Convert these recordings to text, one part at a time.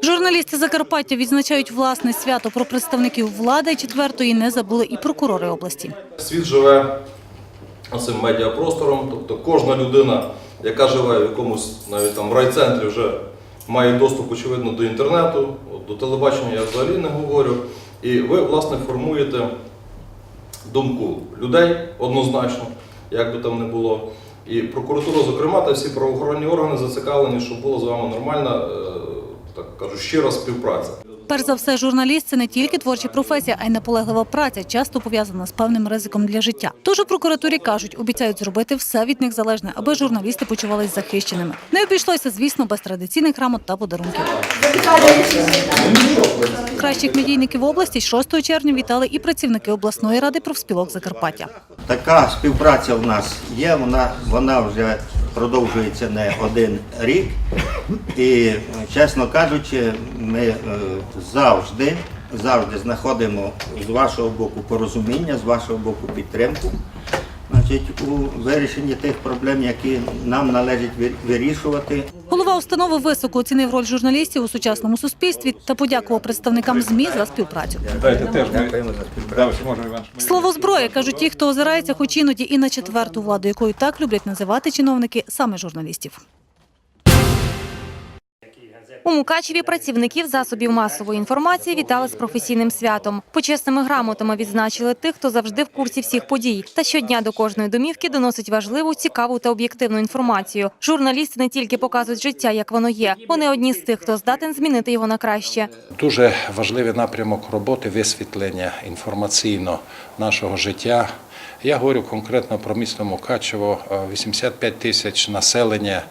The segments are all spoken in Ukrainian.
Журналісти Закарпаття відзначають власне свято про представників влади. Четвертої не забули і прокурори області. Світ живе цим медіапростором, тобто кожна людина, яка живе в якомусь навіть там райцентрі, вже має доступ, очевидно, до інтернету, до телебачення я взагалі не говорю. І ви, власне, формуєте думку людей однозначно, як би там не було. І прокуратура, зокрема, та всі правоохоронні органи зацікавлені, щоб була з вами нормальна, е, так кажу, щира співпраця. Перш за все, журналіст це не тільки творча професія, а й наполеглива праця, часто пов'язана з певним ризиком для життя. Тож у прокуратурі кажуть, обіцяють зробити все від них залежне, аби журналісти почувались захищеними. Не обійшлося, звісно, без традиційних грамот та подарунків. Кращих медійників області 6 червня вітали і працівники обласної ради профспілок Закарпаття. Така співпраця в нас є, вона, вона вже продовжується не один рік. І, чесно кажучи, ми е, завжди, завжди знаходимо з вашого боку порозуміння, з вашого боку підтримку. Значить, у вирішенні тих проблем, які нам належить ви- вирішувати. Голова установи високо оцінив роль журналістів у сучасному суспільстві та подякував представникам ЗМІ за співпрацю. Дайте теж. Слово зброя кажуть ті, хто озирається, хоч іноді і на четверту владу, якою так люблять називати чиновники саме журналістів. У Мукачеві працівників засобів масової інформації вітали з професійним святом. Почесними грамотами відзначили тих, хто завжди в курсі всіх подій. Та щодня до кожної домівки доносить важливу, цікаву та об'єктивну інформацію. Журналісти не тільки показують життя, як воно є. Вони одні з тих, хто здатен змінити його на краще. Дуже важливий напрямок роботи висвітлення інформаційно нашого життя. Я говорю конкретно про місто Мукачево, Е, 85 тисяч населення.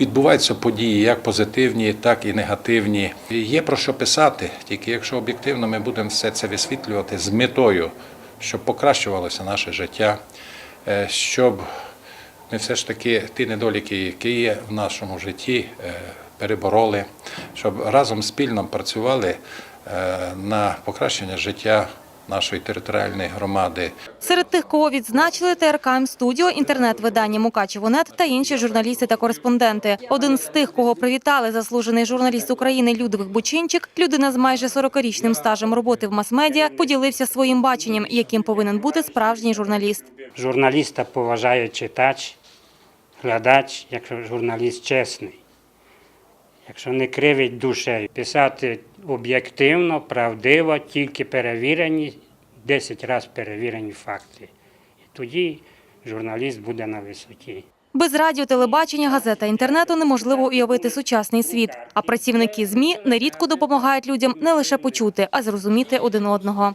Відбуваються події як позитивні, так і негативні. Є про що писати, тільки якщо об'єктивно ми будемо все це висвітлювати з метою, щоб покращувалося наше життя, е, щоб ми все ж таки ті недоліки, які є в нашому житті, е, перебороли, щоб разом спільно працювали е, на покращення життя нашої територіальної громади. Серед тих, кого відзначили ТРК М-студіо, інтернет-видання Мукачево.нет та інші журналісти та кореспонденти. Один з тих, кого привітали заслужений журналіст України Людвиг Бучинчик, людина з майже 40-річним стажем роботи в мас-медіа, поділився своїм баченням, яким повинен бути справжній журналіст. Журналіста поважає читач, глядач, якщо журналіст чесний, якщо не кривить душею. Писати об'єктивно, правдиво, тільки перевірені, 10 разів перевірені факти. І тоді журналіст буде на висоті. Без радіо, телебачення, газета, інтернету неможливо уявити сучасний світ. А працівники ЗМІ нерідко допомагають людям не лише почути, а зрозуміти один одного.